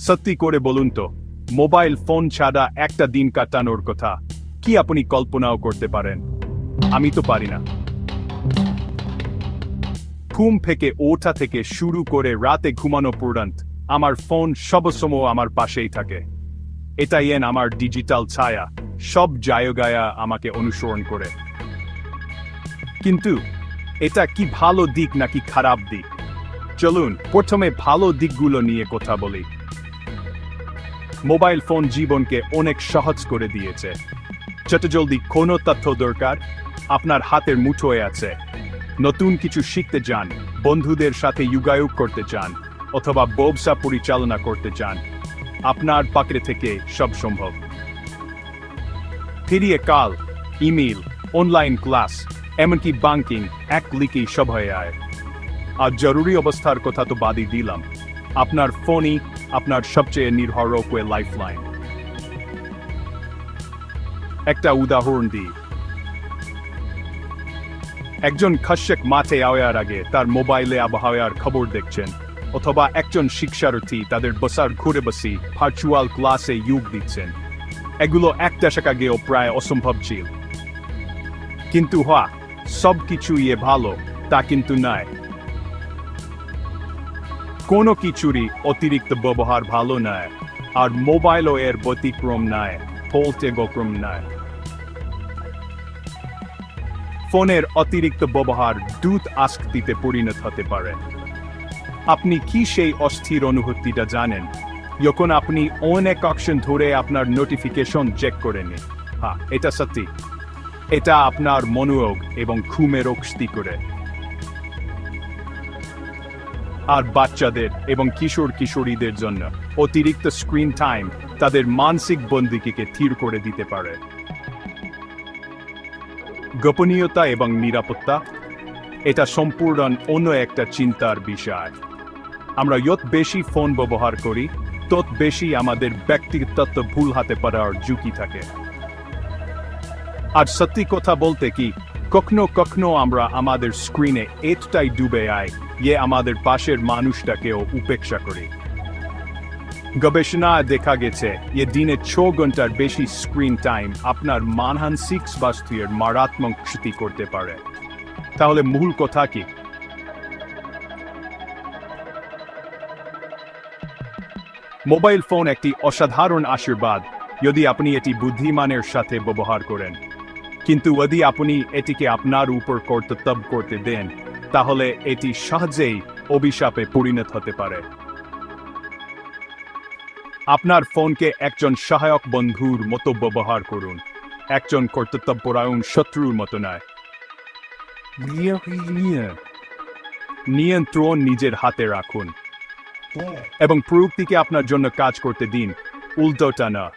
সত্যি করে বলুন তো, মোবাইল ফোন ছাড়া একটা দিন কাটানোর কথা কি আপনি কল্পনাও করতে পারেন? আমি তো পারি না। ঘুম থেকে ওঠা থেকে শুরু করে রাতে ঘুমানো পর্যন্ত আমার ফোন সবসময় আমার পাশেই থাকে। এটাই এন আমার ডিজিটাল ছায়া, সব জায়গায় আমাকে অনুসরণ করে। কিন্তু এটা কি ভালো দিক নাকি খারাপ দিক? চলুন, প্রথমে ভালো দিকগুলো নিয়ে কথা বলি। মোবাইল ফোন জীবনকে অনেক সহজ করে দিয়েছে। যত জলদি কোনো তথ্য দরকার, আপনার হাতের মুঠোয় আছে। নতুন কিছু শিখতে চান, বন্ধুদের সাথে যোগাযোগ করতে চান, অথবা ব্যবসা পরিচালনা করতে চান, আপনার পাকড়ে থেকে সব সম্ভব। ফিরিয়ে কাল ইমেল অনলাইন ক্লাস এমনকি ব্যাংকিং এক লিখেই সব হয়ে আয় আর জরুরি অবস্থার কথা তো বাদই দিলাম। আপনার ফোনই আপনার সবচেয়ে নির্ভরযোগ্য লাইফ লাইন একটা উদাহরণ দিই। একজন খাসেক মাঠে আওয়ার আগে তার মোবাইলে আবহাওয়ার খবর দেখছেন, অথবা একজন শিক্ষার্থী তাদের বসার ঘুরে বসি ভার্চুয়াল ক্লাসে যোগ দিচ্ছেন। এগুলো এক দশক আগেও প্রায় অসম্ভব ছিল। কিন্তু হা সব কিছু ইয়ে ভালো, তা কিন্তু নয়। কোনো কিছুরই অতিরিক্ত ব্যবহার ভালো নয়, আর মোবাইলও এর ব্যতিক্রম নয় বলতে গোক্রম নয়। ফোনের অতিরিক্ত ব্যবহার দূত আসক্তিতে পরিণত হতে পারে। আপনি কি সেই অস্থির অনুভূতিটা জানেন? যখন আপনি অনেক অপশন ধরে আপনার নোটিফিকেশন চেক করে নিন। হ্যাঁ এটা সত্যি। এটা আপনার মনোযোগ এবং ঘুমের অক্সতি করে। আর বাচ্চাদের এবং কিশোর কিশোরীদের জন্য অতিরিক্ত স্ক্রিন টাইম তাদের মানসিক বন্দিকে থির করে দিতে পারে। গোপনীয়তা এবং নিরাপত্তা, এটা সম্পূর্ণ অন্য একটা চিন্তার বিষয়। আমরা যত বেশি ফোন ব্যবহার করি, তত বেশি আমাদের ব্যক্তিগত ভুল হাতে পারার ঝুঁকি থাকে। আর সত্যি কথা বলতে কি কখনো কখনো আমরা আমাদের স্ক্রিনে এতটাই ডুবে আয় যে আমাদের পাশের মানুষটাকেও উপেক্ষা করি। গবেষণায় দেখা গেছে যে দিনে ছ ঘণ্টার বেশি স্ক্রিন টাইম আপনার মানহানসিক স্বাস্থ্যের মারাত্মক ক্ষতি করতে পারে। তাহলে মূল কথা কি? মোবাইল ফোন একটি অসাধারণ আশীর্বাদ, যদি আপনি এটি বুদ্ধিমানের সাথে ব্যবহার করেন। কিন্তু যদি আপনি এটিকে আপনার উপর কর্তব্য করতে দেন, তাহলে এটি সহজেই অভিশাপে পরিণত হতে পারে। আপনার ফোনকে একজন সহায়ক বন্ধুর মতো ব্যবহার করুন। একজন কর্তব্যপরায়ণ শত্রুর মতো নয়। নিয়ন্ত্রণ নিজের হাতে রাখুন। এবং প্রযুক্তিকে আপনার জন্য কাজ করতে দিন। উল্টোটা না।